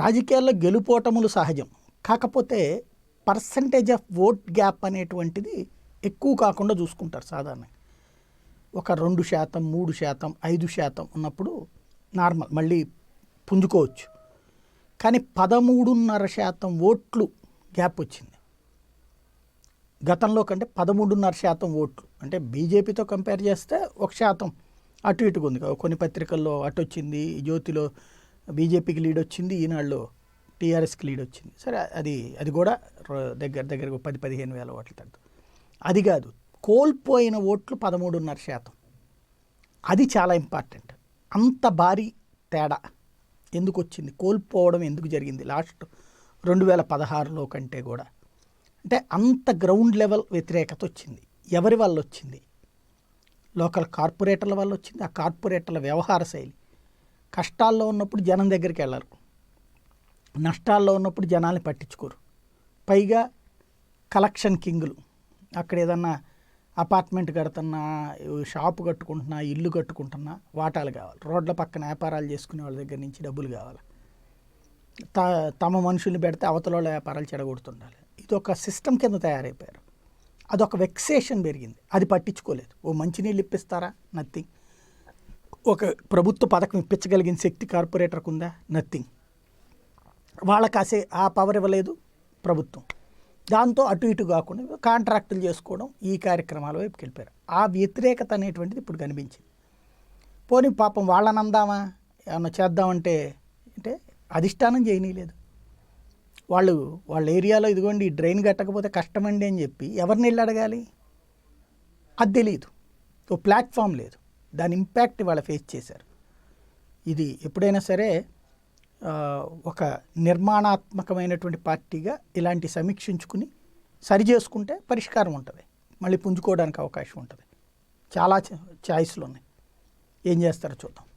రాజకీయాల్లో గెలుపోటములు సహజం. కాకపోతే పర్సంటేజ్ ఆఫ్ ఓట్ గ్యాప్ అనేటువంటిది ఎక్కువ కాకుండా చూసుకుంటారు సాధారణంగా. ఒక రెండు శాతం మూడు శాతం ఐదు శాతం ఉన్నప్పుడు నార్మల్ మళ్ళీ పుంజుకోవచ్చు. కానీ పదమూడున్నర శాతం ఓట్లు గ్యాప్ వచ్చింది. గతంలో కంటే పదమూడున్నర శాతం ఓట్లు. అంటే బీజేపీతో కంపేర్ చేస్తే ఒక శాతం అటు ఇటుగా ఉంది. కొన్ని పత్రికల్లో అటు వచ్చింది జ్యోతిలో బీజేపీకి లీడ్ వచ్చింది ఈనాడులో టీఆర్ఎస్కి లీడ్ వచ్చింది. సరే అది అది కూడా దగ్గర దగ్గర పది పదిహేను వేల ఓట్ల తగ్గుతుంది అది కాదు కోల్పోయిన ఓట్లు పదమూడున్నర శాతం. అది చాలా ఇంపార్టెంట్ అంత భారీ తేడా. ఎందుకు వచ్చింది? కోల్పోవడం ఎందుకు జరిగింది? లాస్ట్ రెండు వేల పదహారులో కంటే కూడా. అంటే అంత గ్రౌండ్ లెవెల్ వ్యతిరేకత వచ్చింది. ఎవరి వల్ల వచ్చింది? లోకల్ కార్పొరేటర్ల వల్ల వచ్చింది. ఆ కార్పొరేటర్ల వ్యవహార శైలి. కష్టాల్లో ఉన్నప్పుడు జనం దగ్గరికి వెళ్ళరు. నష్టాల్లో ఉన్నప్పుడు జనాల్ని పట్టించుకోరు. పైగా కలెక్షన్ కింగులు. అక్కడ ఏదన్నా అపార్ట్మెంట్ కడుతున్నా షాపు కట్టుకుంటున్నా ఇల్లు కట్టుకుంటున్నా వాటాలు కావాలి. రోడ్ల పక్కన వ్యాపారాలు చేసుకునే వాళ్ళ దగ్గర నుంచి డబ్బులు కావాలి. త తమ మనుషుల్ని పెడితే అవతల వాళ్ళ వ్యాపారాలు చెడగొడుతుండాలి. ఇది ఒక సిస్టమ్ కింద తయారైపోయారు. అదొక వెక్సేషన్ పెరిగింది. అది పట్టించుకోలేదు. ఓ మంచినీళ్ళు ఇప్పిస్తారా? నథింగ్ ఒక ప్రభుత్వ పథకం ఇప్పించగలిగిన శక్తి కార్పొరేటర్కు ఉందా నథింగ్ వాళ్ళ కాసే ఆ పవర్ ఇవ్వలేదు ప్రభుత్వం. దాంతో అటు ఇటు కాకుండా కాంట్రాక్టులు చేసుకోవడం ఈ కార్యక్రమాల వైపుకి వెళ్ళిపోయారు. ఆ వ్యతిరేకత అనేటువంటిది ఇప్పుడు కనిపించింది. పోనీ పాపం వాళ్ళని అందామా? ఏమన్నా చేద్దామంటే అంటే అధిష్టానం చేయనీయలేదు. వాళ్ళు వాళ్ళ ఏరియాలో ఇదిగోండి ఈ డ్రైన్ కట్టకపోతే కష్టమండి అని చెప్పి ఎవరిని వెళ్ళి అడగాలి? అది తెలియదు ఓ ప్లాట్ఫామ్ లేదు. దాని ఇంపాక్ట్ వాళ్ళ ఫేస్ చేశారు. ఇది ఎప్పుడైనా సరే ఒక నిర్మాణాత్మకమైనటువంటి పార్టీగా ఇలాంటి సమీక్షించుకుని సరి చేసుకుంటే పరిష్కారం ఉంటుంది. మళ్ళీ పుంజుకోవడానికి అవకాశం ఉంటుంది. చాలా ఛాయిస్లు ఉన్నాయి ఏం చేస్తారో చూద్దాం.